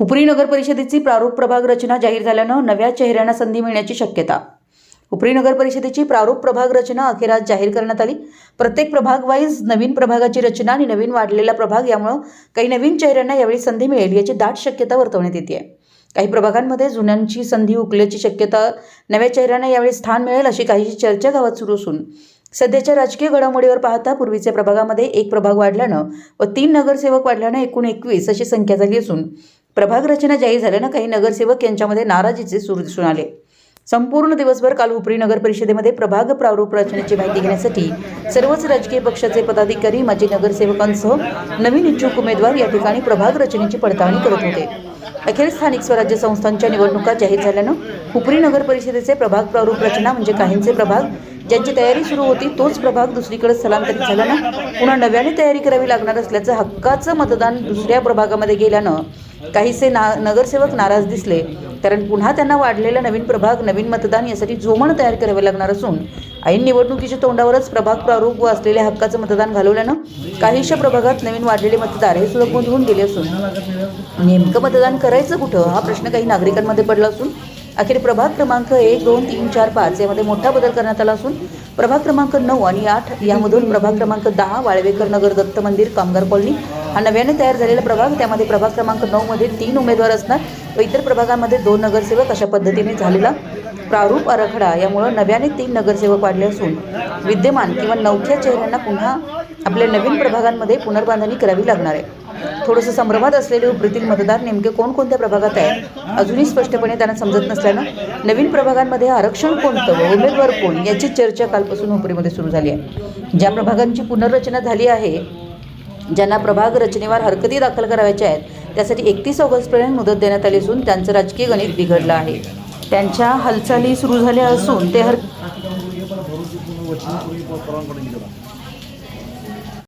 उपरी नगर परिषदेची प्रारूप प्रभाग रचना जाहीर झाल्यानं नव्या चेहऱ्यांना संधी मिळण्याची शक्यता. उपरी नगर परिषदेची प्रारूप प्रभाग रचना अखेरात जाहीर करण्यात आली. प्रत्येक प्रभाग वाईज नवीन प्रभागाची रचना आणि नवीन वाढलेला प्रभाग यामुळं काही नवीन चेहऱ्यांना यावेळी संधी मिळेल याची दाट शक्यता वर्तवण्यात येते. आहे काही प्रभागांमध्ये जुन्यांची संधी उकल्याची शक्यता नव्या चेहऱ्यांना यावेळी स्थान मिळेल अशी काहीशी चर्चा गावात सुरू असून सध्याच्या राजकीय घडामोडीवर पाहता पूर्वीच्या प्रभागामध्ये एक प्रभाग वाढल्यानं व तीन नगरसेवक वाढल्यानं एकूण एकवीस अशी संख्या झाली असून प्रभाग रचना जाहीर झाल्यानं काही नगरसेवक यांच्यामध्ये नाराजीचे सूर दिसून आले. संपूर्ण दिवसभर काल उपरी नगर परिषदेमध्ये प्रभाग प्रारूप रचनेची माहिती घेण्यासाठी सर्वच राजकीय पक्षाचे पदाधिकारी माजी नगरसेवकांसह नवीन इच्छुक उमेदवार या ठिकाणी प्रभाग रचनेची पडताळणी करत होते. अखेर स्थानिक स्वराज्य संस्थांच्या निवडणुका जाहीर झाल्यानं उपरी नगर परिषदेचे प्रभाग प्रारूप रचना म्हणजे काहींचे प्रभाग. ज्यांची तयारी सुरू होती तोच प्रभाग दुसरीकडे स्थलांतरित झाल्यानं पुन्हा नव्याने तयारी करावी लागणार असल्याचं हक्काचं मतदान दुसऱ्या प्रभागामध्ये गेल्यानं काहीसे ना नगरसेवक नाराज दिसले. कारण पुन्हा त्यांना वाढलेला नवीन प्रभाग नवीन मतदान यासाठी जोमण तयार करावे लागणार असून ऐन निवडणुकीच्या तोंडावरच प्रभाग प्रारूप व असलेल्या हक्काचं मतदान घालवल्यानं काहीशा प्रभागात नवीन वाढलेले मतदार हे सुलभ होऊन गेले असून. नेमकं मतदान करायचं कुठं? हा प्रश्न काही नागरिकांमध्ये पडला असून अखेर प्रभाग क्रमांक एक दोन तीन चार पाच यामध्ये मोठा बदल करण्यात आला असून प्रभाग क्रमांक नऊ आणि आठ यामधून प्रभाग क्रमांक दहा वाळवेकर नगर दत्त मंदिर कामगार कॉलनी हा नव्याने तयार झालेला प्रभाग. त्यामध्ये प्रभाग क्रमांक नऊमध्ये तीन उमेदवार असणार व इतर प्रभागांमध्ये दोन नगरसेवक अशा पद्धतीने झालेला प्रारूप आराखडा यामुळं नव्याने तीन नगरसेवक वाढले असून विद्यमान किंवा नवख्या चेहऱ्यांना पुन्हा आपल्या नवीन प्रभागांमध्ये पुनर्बांधणी करावी लागणार आहे. थोडंसं संभ्रमात असलेले उपरीतील मतदार नेमके कोणकोणत्या प्रभागात आहेत? अजूनही स्पष्टपणे त्यांना समजत नसल्यानं नवीन प्रभागांमध्ये आरक्षण कोणतं व उमेदवार कोण याची चर्चा कालपासून उपरीमध्ये सुरू झाली आहे. ज्या प्रभागांची पुनर्रचना झाली आहे ज्यांना प्रभाग रचनेवर हरकती दाखल करायच्या आहेत त्यासाठी एकतीस ऑगस्टपर्यंत मुदत देण्यात आली असून त्यांचं राजकीय गणित बिघडलं आहे. त्यांच्या हालचाली सुरू झाल्या असून ते हर